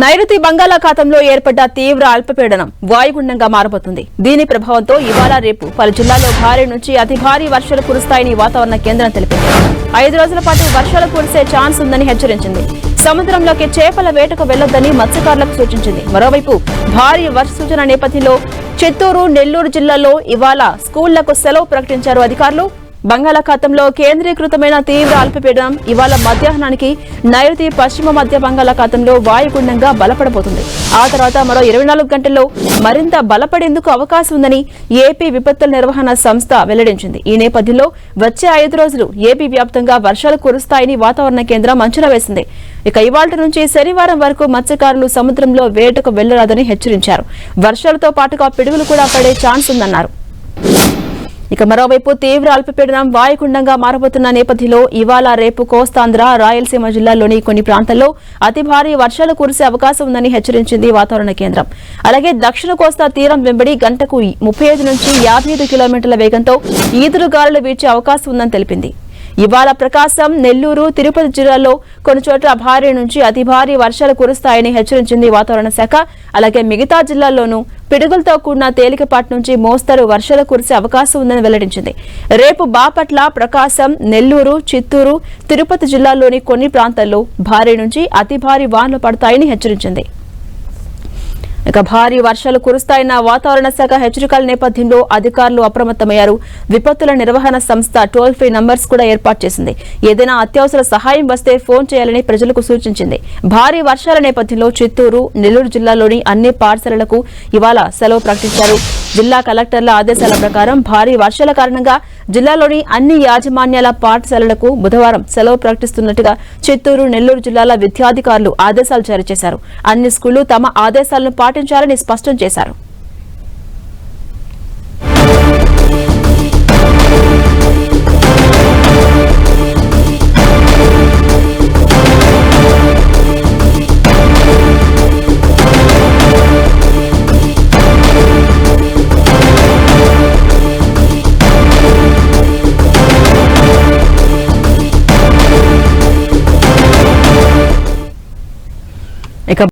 నైరుతి బంగాళాఖాతంలో ఏర్పడ్డ తీవ్ర అల్పపీడనం వాయుగుండంగా మారబోతుంది. దీని ప్రభావంతో ఇవాళ రేపు పలు జిల్లాల్లో భారీ నుంచి అతి భారీ వర్షాలు కురుస్తాయని వాతావరణ కేంద్రం తెలిపింది. ఐదు రోజుల పాటు వర్షాలు కురిసే ఛాన్స్ ఉందని హెచ్చరించింది. సముద్రంలోకి చేపల వేటకు వెళ్ళొద్దని మత్స్యకారులకు సూచించింది. మరోవైపు భారీ వర్ష సూచన నేపథ్యంలో చిత్తూరు నెల్లూరు జిల్లాల్లో ఇవాళ స్కూళ్ళకు సెలవు ప్రకటించారు అధికారులు. బంగాళాఖాతంలో కేంద్రీకృతమైన తీవ్ర అల్పపీడనం ఇవాళ మధ్యాహ్నానికి నైరుతి పశ్చిమ మధ్య బంగాళాఖాతంలో వాయుగుండంగా బలపడబోతుంది. ఆ తర్వాత మరో ఇరవై నాలుగు గంటల్లో మరింత బలపడేందుకు అవకాశం ఉందని ఏపీ విపత్తుల నిర్వహణ సంస్థ వెల్లడించింది. ఈ నేపథ్యంలో వచ్చే ఐదు రోజులు ఏపీ వ్యాప్తంగా వర్షాలు కురుస్తాయని వాతావరణ కేంద్రం అంచనా వేసింది. ఇక ఇవాళ నుంచి శనివారం వరకు మత్స్యకారులు సముద్రంలో వేటకు వెళ్ళరాదని హెచ్చరించారు. వర్షాలతో పాటుగా పిడుగులు కూడా పడే ఛాన్స్ ఉందన్నారు. ఇక మరోవైపు తీవ్ర అల్పపీడనం వాయుగుండంగా మారబోతున్న నేపథ్యంలో ఇవాళ రేపు కోస్తాంధ్ర రాయలసీమ జిల్లాల్లోని కొన్ని ప్రాంతాల్లో అతి భారీ వర్షాలు కురిసే అవకాశం ఉందని హెచ్చరించింది వాతావరణ కేంద్రం. అలాగే దక్షిణ కోస్తా తీరం వెంబడి గంటకు ముప్పై ఐదు నుంచి యాభై కిలోమీటర్ల వేగంతో ఈదురు గాలులు వీచే అవకాశం ఉందని తెలిపింది. ఇవాళ ప్రకాశం నెల్లూరు తిరుపతి జిల్లాల్లో కొన్ని చోట్ల భారీ నుంచి అతి భారీ వర్షాలు కురుస్తాయని హెచ్చరించింది వాతావరణ శాఖ. అలాగే మిగతా జిల్లాల్లోనూ పిడుగులతో కూడిన తేలికపాటి నుంచి మోస్తరు వర్షాలు కురిసే అవకాశం ఉందని వెల్లడించింది. రేపు బాపట్ల ప్రకాశం నెల్లూరు చిత్తూరు తిరుపతి జిల్లాల్లోని కొన్ని ప్రాంతాల్లో భారీ నుంచి అతి భారీ వానలు పడతాయని హెచ్చరించింది. ఇక భారీ వర్షాలు కురుస్తాయన్న వాతావరణ శాఖ హెచ్చరికల నేపథ్యంలో అధికారులు అప్రమత్తమయ్యారు. విపత్తుల నిర్వహణ సంస్థ టోల్ ఫ్రీ నంబర్స్ కూడా ఏర్పాటు చేసింది. ఏదైనా అత్యవసర సహాయం వస్తే ఫోన్ చేయాలని ప్రజలకు సూచించింది. భారీ వర్షాల నేపథ్యంలో చిత్తూరు నెల్లూరు జిల్లాలోని అన్ని పాఠశాలలకు ఇవాళ సెలవు ప్రకటించారు. జిల్లా కలెక్టర్ల ఆదేశాల ప్రకారం భారీ వర్షాల కారణంగా జిల్లాలోని అన్ని యాజమాన్యాల పాఠశాలలకు బుధవారం సెలవు ప్రకటిస్తున్నట్టుగా చిత్తూరు నెల్లూరు జిల్లాల విద్యాధికారులు ఆదేశాలు జారీ చేశారు. అన్ని స్కూళ్ళు తమ ఆదేశాలను పాటించాలని స్పష్టం చేశారు.